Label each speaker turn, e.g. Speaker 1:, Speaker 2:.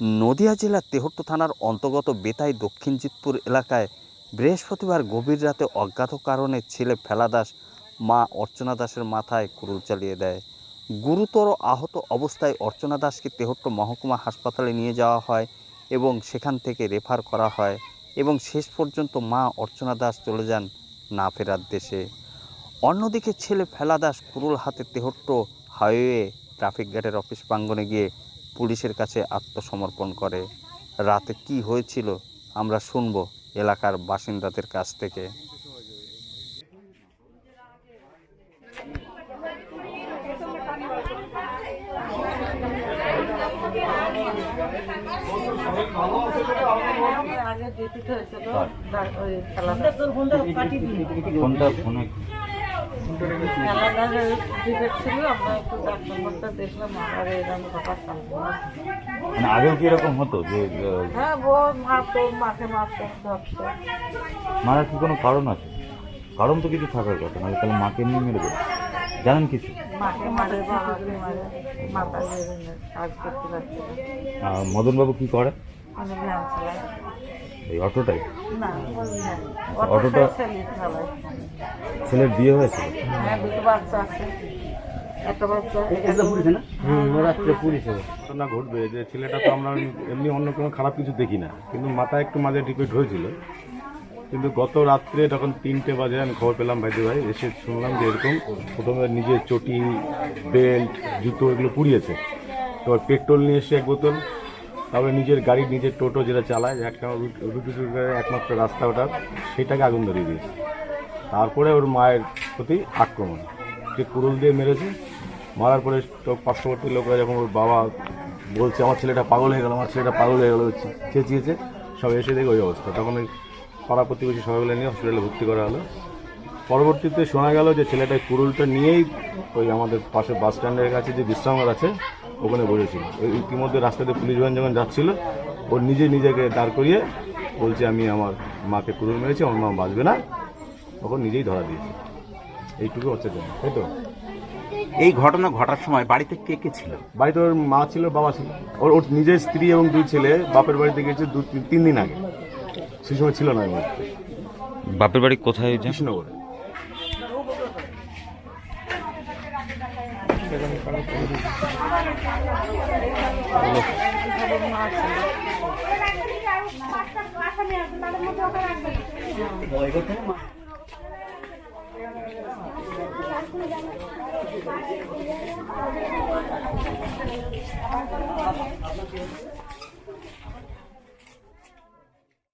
Speaker 1: নদিয়া জেলার তেহট্ট থানার অন্তর্গত বেতাই দক্ষিণ জিতপুর এলাকায় বৃহস্পতিবার গভীর রাতে অজ্ঞাত কারণে ছেলে ফেলা দাস, মা অর্চনা দাসের মাথায় কুরুল চালিয়ে দেয়। গুরুতর আহত অবস্থায় অর্চনা দাসকে তেহট্ট মহকুমা হাসপাতালে নিয়ে যাওয়া হয় এবং সেখান থেকে রেফার করা হয় এবং শেষ পর্যন্ত মা অর্চনা দাস চলে যান না ফেরার দেশে। অন্যদিকে ছেলে ফেলা দাস কুরুল হাতে তেহট্ট হাইওয়ে ট্রাফিক গার্ডের অফিস প্রাঙ্গণে গিয়ে পুলিশের কাছে আত্মসমর্পণ করে। রাতে কি হয়েছিল আমরা শুনব এলাকার বাসিন্দাদের কাছ থেকে।
Speaker 2: খেলাটা।
Speaker 3: ফোনটা ফোনে
Speaker 2: খেলাটা ডিবেট ছিল আমরা একটু ডাক নম্বরটা দেখলাম আর এরকম ব্যাপার
Speaker 3: মানে আগেও কি এরকম হতো যে
Speaker 2: হ্যাঁ বউ মারতো মাকে মারতো ধরতো।
Speaker 3: মারার কি কোনো কারণ আছে? কারণ তো কিছু থাকার কথা নাহলে তাহলে মাকে নিয়ে মেরে দেবে। জানেন কিছু?
Speaker 2: মাকে মারে বাবাকে মারে মাথা কাজ করতে পারছে
Speaker 3: মদনবাবু কি করে?
Speaker 2: ভ্যান
Speaker 3: এই অটোটাই?
Speaker 2: না
Speaker 3: অটোটা- ছেলের বিয়ে হয়েছে
Speaker 2: হ্যাঁ
Speaker 4: ঘটনা ঘটবে যে ছেলেটা তো আমরা এমনি অন্য কোনো খারাপ কিছু দেখি না কিন্তু মাথায় একটু মাঝে ডিপেট হয়েছিল কিন্তু গত রাত্রে তখন তিনটে বাজে আমি খবর পেলাম ভাইদি ভাই এসে শুনলাম যে এরকম প্রথমে নিজের চটি বেল্ট জুতো এগুলো পুড়িয়েছে তো পেট্রোল নিয়ে এসে এক বোতল তারপরে নিজের গাড়ি নিজের টোটো যেটা চালায় একটা একমাত্র রাস্তা ওটা সেটাকে আগুন ধরিয়ে দিয়েছে তারপরে ওর মায়ের প্রতি আক্রমণ। যে কুড়ুল দিয়ে মেরেছে, মারার পরে পার্শ্ববর্তী লোকরা যখন ওর বাবা বলছে, আমার ছেলেটা পাগল হয়ে গেল, আমার ছেলেটা পাগল হয়ে গেলো চেঁচিয়েছে সব এসে দেখে ওই অবস্থা। তখন ওই পাড়া প্রতিবেশী সবাই মিলে নিয়ে হসপিটালে ভর্তি করা হলো। পরবর্তীতে শোনা গেল যে ছেলেটা কুড়ুলটা নিয়েই ওই আমাদের পাশে বাস স্ট্যান্ডের কাছে যে বিশ্রামাগার আছে, ওখানে বসেছিল। ওই ইতিমধ্যে রাস্তাতে পুলিশ ভ্যান যখন যাচ্ছিল ওর নিজে নিজেকে দাঁড় করিয়ে বলছে, আমি আমার মাকে কুড়ুল মেরেছি, আমার মা বাঁচবে না। তখন নিজেই ধরা দিয়েছে। এইটুকু হচ্ছে তাই তো?
Speaker 5: এই ঘটনা ঘটার সময় বাড়িতে কে কে ছিল?
Speaker 4: বাড়িতে ওর মা ছিল বাবা ছিল। ওর ওর নিজের স্ত্রী এবং দুই ছেলে বাপের বাড়িতে গেছে দু তিন- তিন দিন আগে। সেই সময় ছিল না
Speaker 3: বাপের বাড়ি কোথায়
Speaker 4: কৃষ্ণনগরে।
Speaker 6: Thank you. আপনাকে